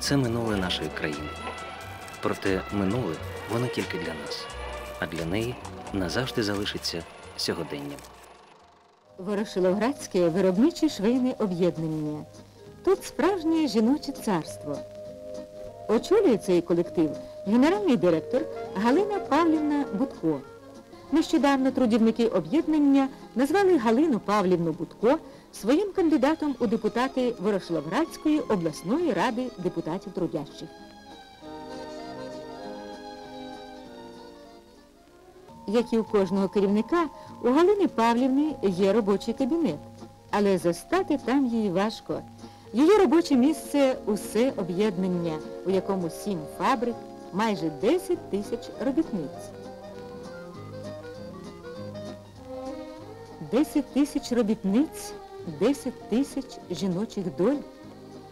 Це минуле нашої країни. Проте минуле воно тільки для нас, а для неї назавжди залишиться сьогоденням. Ворошиловградське виробниче швейне об'єднання. Тут справжнє жіноче царство. Очолює цей колектив генеральний директор Галина Павлівна Будко. Нещодавно трудівники об'єднання назвали Галину Павлівну Будко своїм кандидатом у депутати Ворошиловградської обласної ради депутатів трудящих. Як і у кожного керівника, у Галини Павлівни є робочий кабінет, але застати там її важко. Її робоче місце усе об'єднання, у якому сім фабрик, майже 10 тисяч робітниць. 10 тисяч робітниць, 10 тисяч жіночих доль.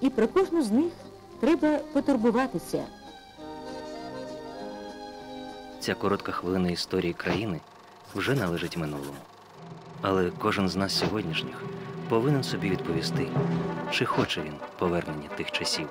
І про кожну з них треба потурбуватися. Ця коротка хвилина історії країни вже належить минулому. Але кожен з нас сьогоднішніх повинен собі відповісти, чи хоче він повернення тих часів.